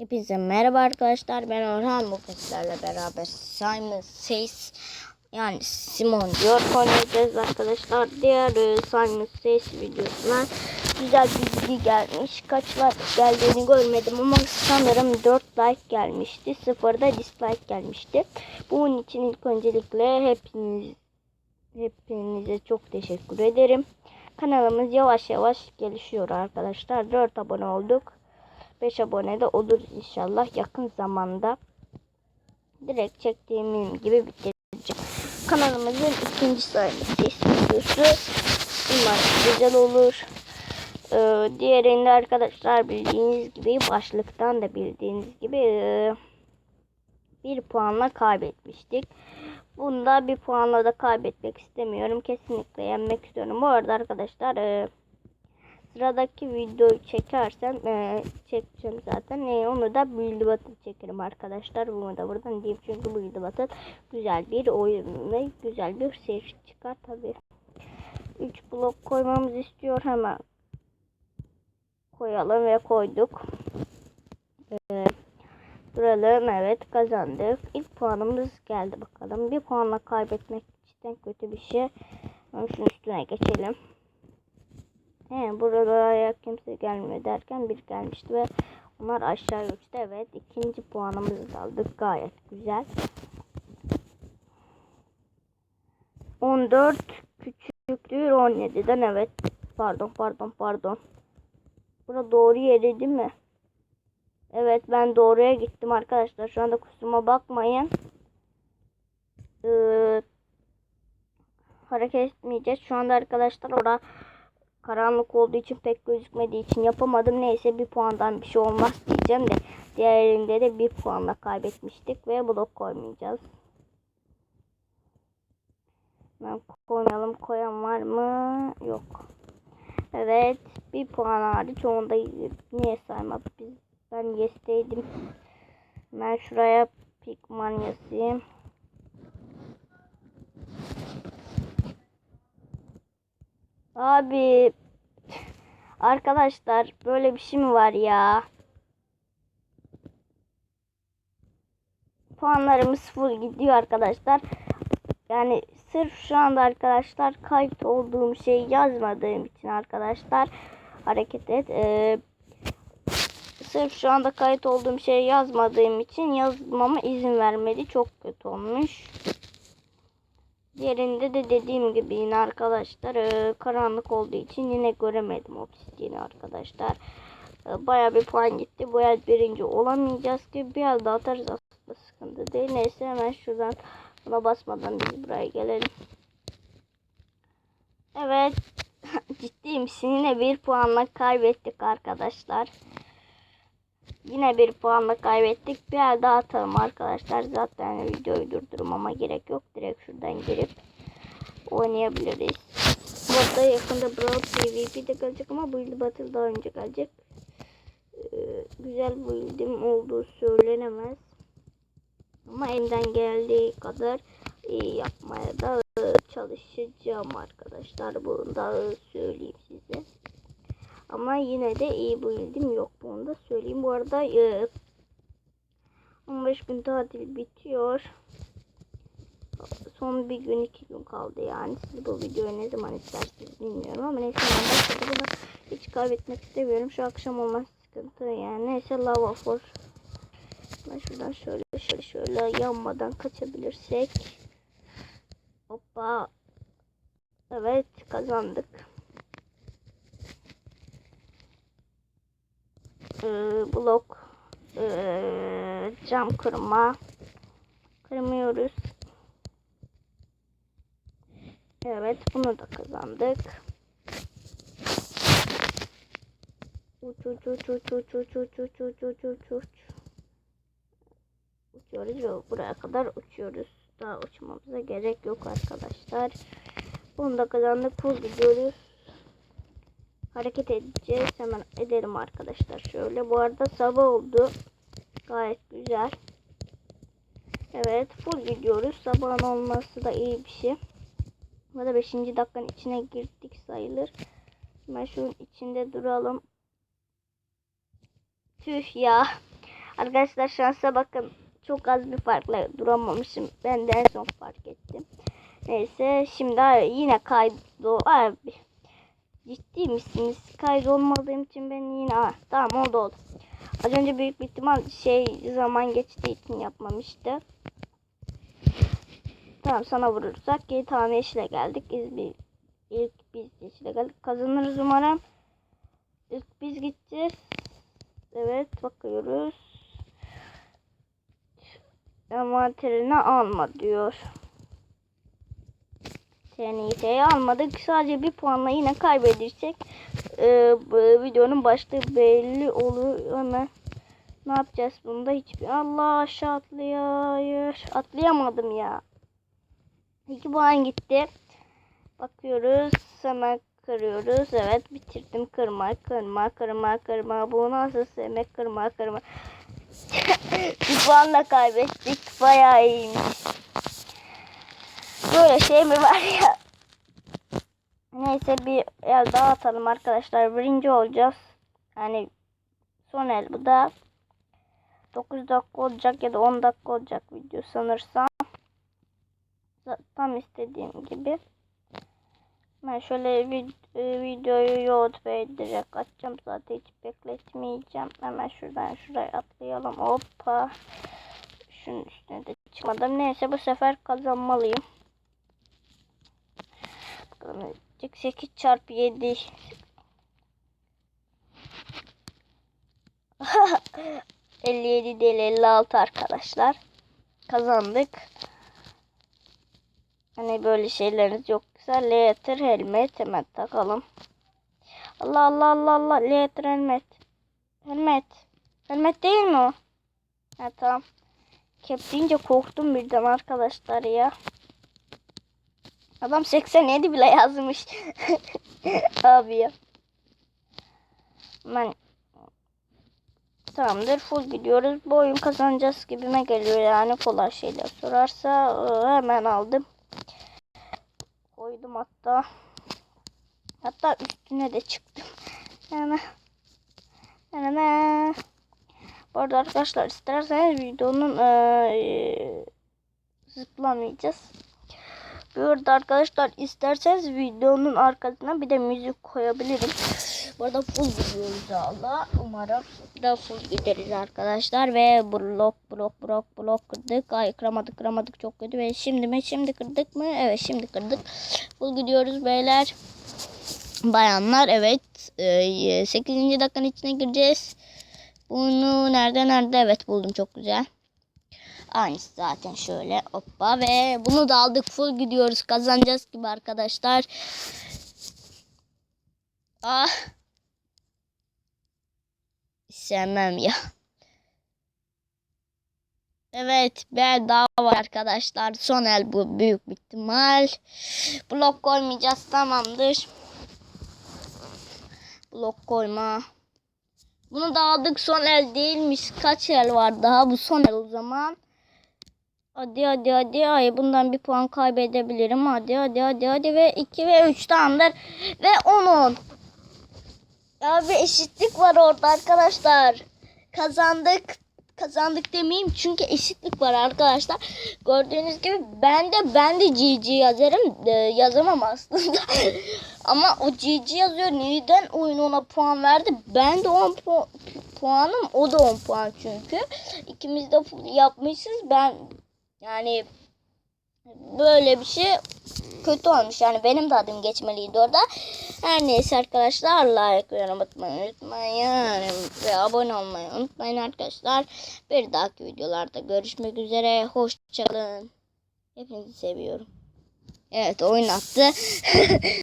Hepinize merhaba arkadaşlar. Ben Orhan. Bugün sizlerle beraber Simon Says yani Simon diyor oynayacağız arkadaşlar. Diğer e, Simon Says videosuna güzel bir bilgi gelmiş. Kaç like geldiğini görmedim ama sanırım 4 like gelmişti. Sıfırda dislike gelmişti. Bunun için ilk öncelikle hepiniz hepinize çok teşekkür ederim. Kanalımız yavaş yavaş gelişiyor arkadaşlar. 4 abone olduk. 5 abone de olur inşallah yakın zamanda. Direkt çektiğim gibi bitireceğim. Kanalımızın ikinci sayfası videosu. Umarım güzel olur. Ee, diğerinde arkadaşlar bildiğiniz gibi başlıktan da bildiğiniz gibi e, bir puanla kaybetmiştik. Bunda bir puanla da kaybetmek istemiyorum. Kesinlikle yenmek istiyorum. Bu arada arkadaşlar e, sıradaki videoyu çekersem e, çekeceğim zaten. E, onu da Build Battle çekerim arkadaşlar. Bunu da buradan diyeyim çünkü Build Battle güzel bir oyun ve güzel bir seri çıkar tabi. 3 blok koymamızı istiyor hemen koyalım ve koyduk. E, duralım evet kazandık. İlk puanımız geldi bakalım. Bir puanla kaybetmek cidden kötü bir şey. Şunun üstüne geçelim. He, buralara kimse gelmiyor derken bir gelmişti ve onlar aşağı uçtu. Evet ikinci puanımızı aldık. Gayet güzel. 14 küçüktür 17'den evet. Pardon pardon pardon. Bura doğru yeri değil mi? Evet ben doğruya gittim arkadaşlar. Şu anda kusuruma bakmayın. Ee, hareket etmeyeceğiz. Şu anda arkadaşlar orada karanlık olduğu için pek gözükmediği için yapamadım. Neyse bir puandan bir şey olmaz diyeceğim de diğerinde de bir puanla kaybetmiştik ve blok koymayacağız. Ben koyalım. Koyan var mı? Yok. Evet. Bir puan hariç onu da niye saymadık biz? Ben yes'teydim. Ben şuraya pikman yazayım. Abi arkadaşlar böyle bir şey mi var ya? Puanlarımız full gidiyor arkadaşlar. Yani sırf şu anda arkadaşlar kayıt olduğum şey yazmadığım için arkadaşlar hareket et. Ee, sırf şu anda kayıt olduğum şey yazmadığım için yazmama izin vermedi. Çok kötü olmuş. Diğerinde de dediğim gibi yine arkadaşlar e, karanlık olduğu için yine göremedim obsidiyeni arkadaşlar. E, Baya bir puan gitti. Bu el birinci olamayacağız ki bir el daha atarız aslında sıkıntı değil. Neyse hemen şuradan buna basmadan biz buraya gelelim. Evet. Ciddi misin? Yine bir puanla kaybettik arkadaşlar. Yine bir puanla kaybettik. Bir el daha atalım arkadaşlar. Zaten videoyu durdurmama gerek yok. Direkt şuradan girip oynayabiliriz. Burada yakında Brawl PvP de gelecek ama Build Battle daha önce gelecek. Ee, güzel build'im olduğu söylenemez. Ama elimden geldiği kadar iyi yapmaya da çalışacağım arkadaşlar. Bunu da söyleyeyim size. Ama yine de iyi build'im yok. Bunu da söyleyeyim. Bu arada e, 15 gün tatil bitiyor. Son bir gün iki gün kaldı yani. Siz bu videoyu ne zaman istersiniz bilmiyorum ama neyse ben başladı. Bunu hiç kaybetmek istemiyorum. Şu akşam olmaz sıkıntı yani. Neyse lava for. Ben şuradan şöyle şöyle şöyle yanmadan kaçabilirsek. Hoppa. Evet kazandık. Ee, blok ee, cam kırma kırmıyoruz. Evet bunu da kazandık. Uç uç uç uç uç uç uç uç uç uç uç uç. Uçuyoruz ve buraya kadar uçuyoruz. Daha uçmamıza gerek yok arkadaşlar. Bunu da kazandık. Full gidiyoruz. Hareket edeceğiz. Hemen edelim arkadaşlar. Şöyle. Bu arada sabah oldu. Gayet güzel. Evet. Full gidiyoruz. Sabahın olması da iyi bir şey. Burada 5. dakikanın içine girdik sayılır. Hemen şunun içinde duralım. Tüh ya. Arkadaşlar şansa bakın. Çok az bir farkla duramamışım. Ben de en son fark ettim. Neyse şimdi yine kaydo abi. Ciddi misiniz? Kaydolmadığım için ben yine Aa, tamam oldu oldu. Az önce büyük bir ihtimal şey zaman geçtiği için yapmamıştı. Tamam sana vurursak 7 tane yeşile geldik. Biz bir ilk biz yeşile geldik. Kazanırız umarım. İlk biz gideceğiz. Evet bakıyoruz. Envanterine alma diyor. TNT'yi almadık. Sadece bir puanla yine kaybedirsek e, videonun başlığı belli olur. Hemen ne yapacağız bunda hiçbir Allah aşağı atlıyor. Atlayamadım ya. İki puan gitti. Bakıyoruz. Hemen kırıyoruz. Evet bitirdim. Kırma, kırma, kırma, kırma. Bu nasıl sevmek? Kırma, kırma. bir puanla kaybettik. Bayağı iyiymiş. Böyle şey mi var ya? Neyse bir el daha atalım arkadaşlar. Birinci olacağız. Yani son el bu da. 9 dakika olacak ya da 10 dakika olacak video sanırsam. Tam istediğim gibi. Ben şöyle vid e, videoyu yoğurt ve direkt açacağım zaten hiç bekletmeyeceğim. Hemen şuradan şuraya atlayalım. Hoppa. Şunun üstüne de çıkmadım. Neyse bu sefer kazanmalıyım. Bakalım 8 çarpı 7 57 değil 56 arkadaşlar. Kazandık. Hani böyle şeyleriniz yoksa leather helmet hemen takalım. Allah Allah Allah Allah leather helmet. Helmet. Helmet değil mi o? Ha tamam. Deyince korktum birden arkadaşlar ya. Adam 87 bile yazmış. Abi ya. Ben Tamamdır full gidiyoruz. Bu oyun kazanacağız gibime geliyor yani kolay şeyler sorarsa ıı, hemen aldım. Koydum hatta. Hatta üstüne de çıktım. Yani yani bu arada arkadaşlar isterseniz videonun ee, zıplamayacağız. Bu arkadaşlar isterseniz videonun arkasına bir de müzik koyabilirim. Bu arada full gidiyoruz Allah. Umarım da full gideriz arkadaşlar. Ve blok blok blok blok kırdık. Ay kıramadık kıramadık çok kötü. Ve şimdi mi şimdi kırdık mı? Evet şimdi kırdık. Full gidiyoruz beyler. Bayanlar evet. Ee, 8. dakikanın içine gireceğiz. Bunu nerede nerede? Evet buldum çok güzel. Aynısı zaten şöyle hoppa ve bunu da aldık full gidiyoruz kazanacağız gibi arkadaşlar. Ah. Sevmem ya. Evet bir daha var arkadaşlar. Son el bu büyük ihtimal. Blok koymayacağız tamamdır. Blok koyma. Bunu da aldık son el değilmiş. Kaç el var daha bu son el o zaman. Hadi hadi hadi. Ay bundan bir puan kaybedebilirim. Hadi hadi hadi hadi ve 2 ve 3 tamamdır. Ve 10 Ya bir eşitlik var orada arkadaşlar. Kazandık. Kazandık demeyeyim çünkü eşitlik var arkadaşlar. Gördüğünüz gibi ben de ben de GG yazarım. Ee, yazamam aslında. Ama o GG yazıyor. Neden oyun ona puan verdi? Ben de 10 pu puanım. O da 10 puan çünkü. İkimiz de yapmışız. Ben yani böyle bir şey kötü olmuş. Yani benim de adım geçmeliydi orada. Her neyse arkadaşlar like ve unutmayın unutmayın ve abone olmayı unutmayın arkadaşlar. Bir dahaki videolarda görüşmek üzere. Hoşçakalın. Hepinizi seviyorum. Evet oyun attı.